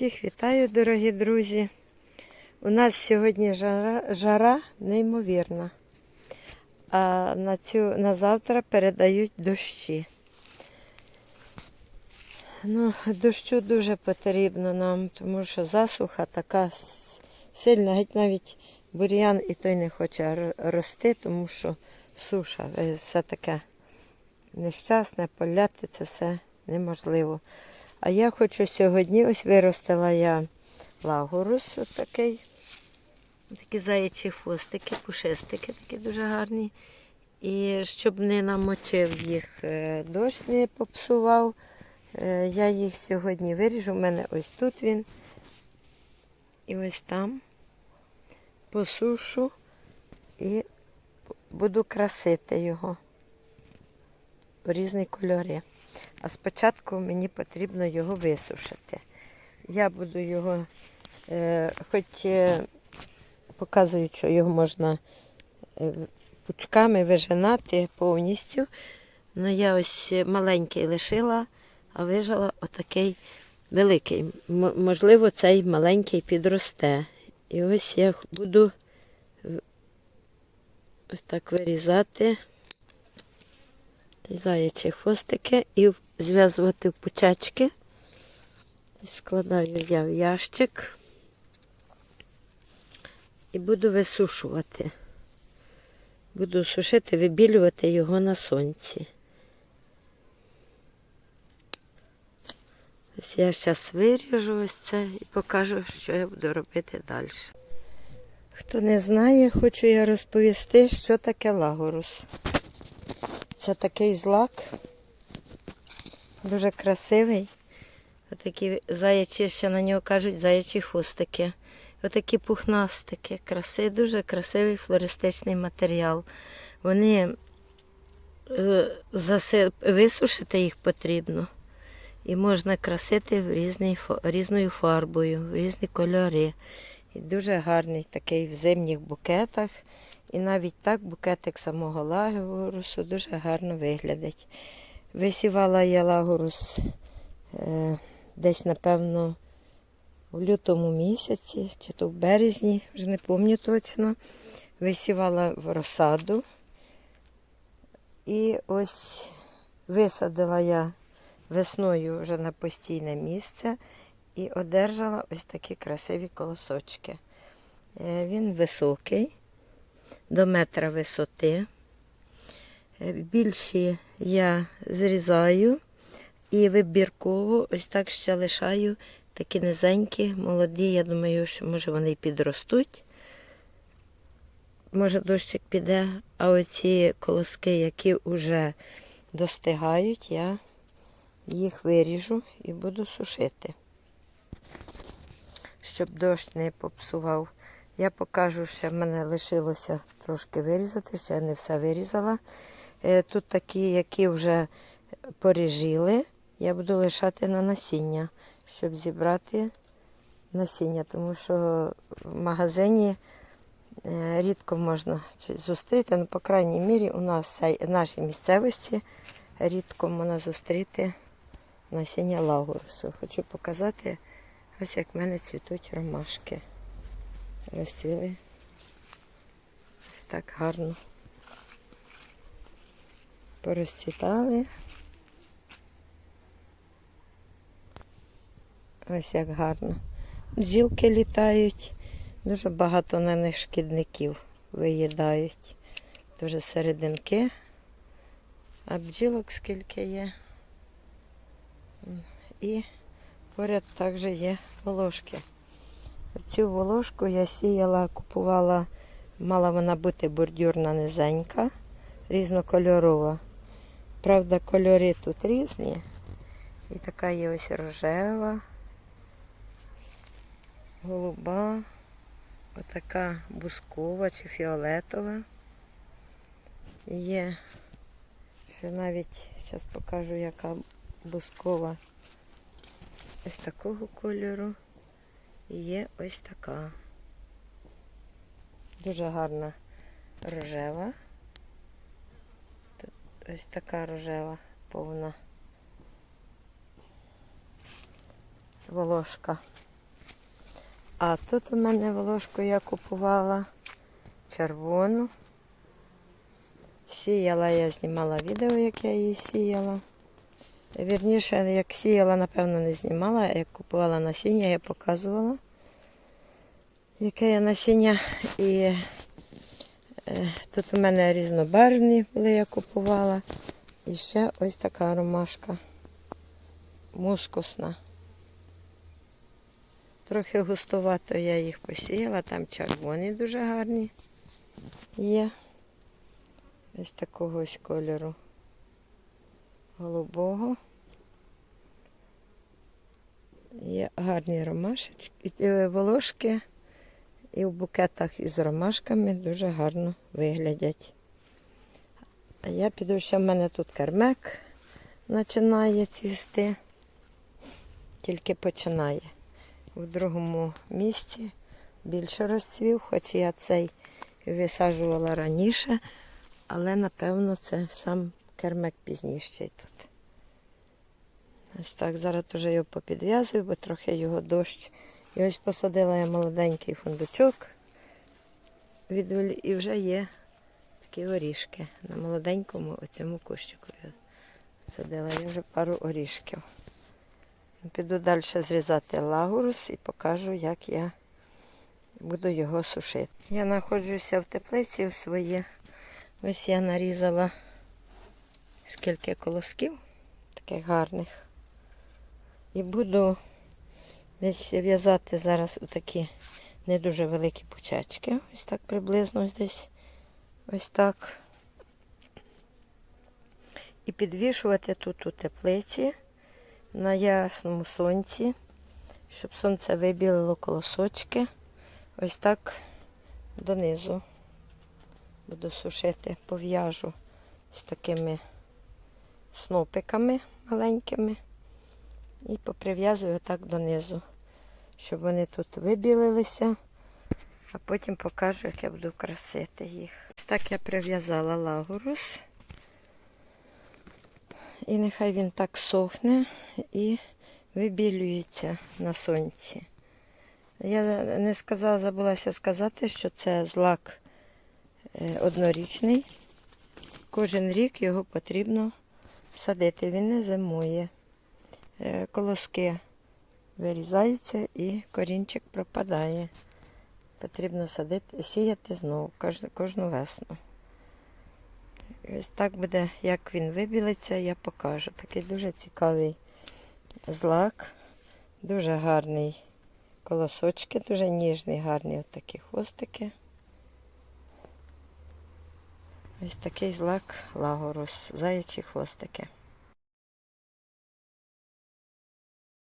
Всіх вітаю, дорогі друзі. У нас сьогодні жара, жара неймовірна. А на, цю, на завтра передають дощі. Ну, дощу дуже потрібно нам, тому що засуха така сильна, геть навіть бур'ян і той не хоче рости, тому що суша, е, все таке нещасне, поляти це все неможливо. А я хочу сьогодні, ось виростила я лагорус, отакий. Такі заячі хвостики, пушистики, такі дуже гарні. І щоб не намочив їх е, дощ, не попсував, е, я їх сьогодні виріжу. У мене ось тут він. І ось там посушу і буду красити його в різні кольори. А спочатку мені потрібно його висушити. Я буду його, е, хоч е, показують, що його можна е, пучками вижинати повністю. Ну я ось маленький лишила, а вижила отакий великий. М- можливо, цей маленький підросте. І ось я буду ось так вирізати заячі хвостики і зв'язувати в пучечки. Складаю я в ящик і буду висушувати. Буду сушити, вибілювати його на сонці. Ось я зараз виріжу ось це і покажу, що я буду робити далі. Хто не знає, хочу я розповісти, що таке лагорус. Це такий злак, дуже красивий. Отакі заячі, ще на нього кажуть, заячі хвостики. Отакі пухнастики. Краси, дуже красивий флористичний матеріал. Вони е, заси... висушити їх потрібно. І можна красити в різний, різною фарбою, в різні кольори. І дуже гарний такий в зимніх букетах. І навіть так букетик самого лагорусу дуже гарно виглядить. Висівала я лагорус е, десь, напевно, у лютому місяці, чи то в березні, вже не пам'ятаю точно. Висівала в розсаду. І ось висадила я весною вже на постійне місце і одержала ось такі красиві колосочки. Е, Він високий, до метра висоти. Е, Більші я зрізаю і вибірково ось так ще лишаю такі низенькі, молоді. Я думаю, що може вони підростуть. Може дощик піде, а оці колоски, які вже достигають, я їх виріжу і буду сушити, щоб дощ не попсував. Я покажу, що в мене лишилося трошки вирізати, ще я не все вирізала. Е, Тут такі, які вже поріжили, я буду лишати на насіння, щоб зібрати насіння, тому що в магазині е, рідко можна зустріти, ну, по крайній мірі, у нас в нашій місцевості рідко можна зустріти насіння лагорусу. Хочу показати, ось як в мене цвітуть ромашки. Розцвіли. Ось так гарно. Порозцвітали. Ось як гарно. Бджілки літають, дуже багато на них шкідників виїдають. Дуже серединки. А бджілок скільки є. І поряд також є волошки. Цю волошку я сіяла, купувала, мала вона бути бордюрна низенька, різнокольорова. Правда, кольори тут різні. І така є ось рожева, голуба, отака бускова чи фіолетова. Є ще навіть, зараз покажу, яка бускова ось такого кольору. Є ось така. Дуже гарна рожева. Тут ось така рожева повна волошка. А тут у мене волошку я купувала червону. Сіяла, я знімала відео, як я її сіяла. Вірніше, як сіяла, напевно, не знімала, як купувала насіння, я показувала, яке я насіння. І е, тут у мене різнобарвні були, я купувала. І ще ось така ромашка мускусна. Трохи густовато я їх посіяла, там червоні дуже гарні є. Ось такого ось кольору голубого. Є гарні ромашечки, е, волошки і в букетах із ромашками дуже гарно виглядять. А я піду, ще в мене тут кермек починає цвісти, тільки починає. В другому місці більше розцвів, хоч я цей висаджувала раніше, але напевно це сам кермек пізніший тут. Ось так, зараз теж його попідв'язую, бо трохи його дощ. І ось посадила я молоденький фундучок від і вже є такі орішки. На молоденькому оцьому кущику садила. Я вже пару орішків. Піду далі зрізати лагурус і покажу, як я буду його сушити. Я знаходжуся в теплиці в своїй. Ось я нарізала скільки колосків, таких гарних. І буду десь в'язати зараз у такі не дуже великі пучечки. Ось так приблизно ось десь ось так. І підвішувати тут у теплиці на ясному сонці, щоб сонце вибілило колосочки. Ось так донизу буду сушити, пов'яжу з такими снопиками маленькими і поприв'язую так донизу, щоб вони тут вибілилися, а потім покажу, як я буду красити їх. Ось так я прив'язала лагурус. І нехай він так сохне і вибілюється на сонці. Я не сказала, забулася сказати, що це злак е, однорічний. Кожен рік його потрібно садити, він не зимує. Е, Колоски вирізаються і корінчик пропадає. Потрібно садити, сіяти знову кожну, весну. Ось так буде, як він вибілиться, я покажу. Такий дуже цікавий злак, дуже гарний колосочки, дуже ніжний, гарні от такі хвостики. Ось такий злак лагорус, заячі хвостики.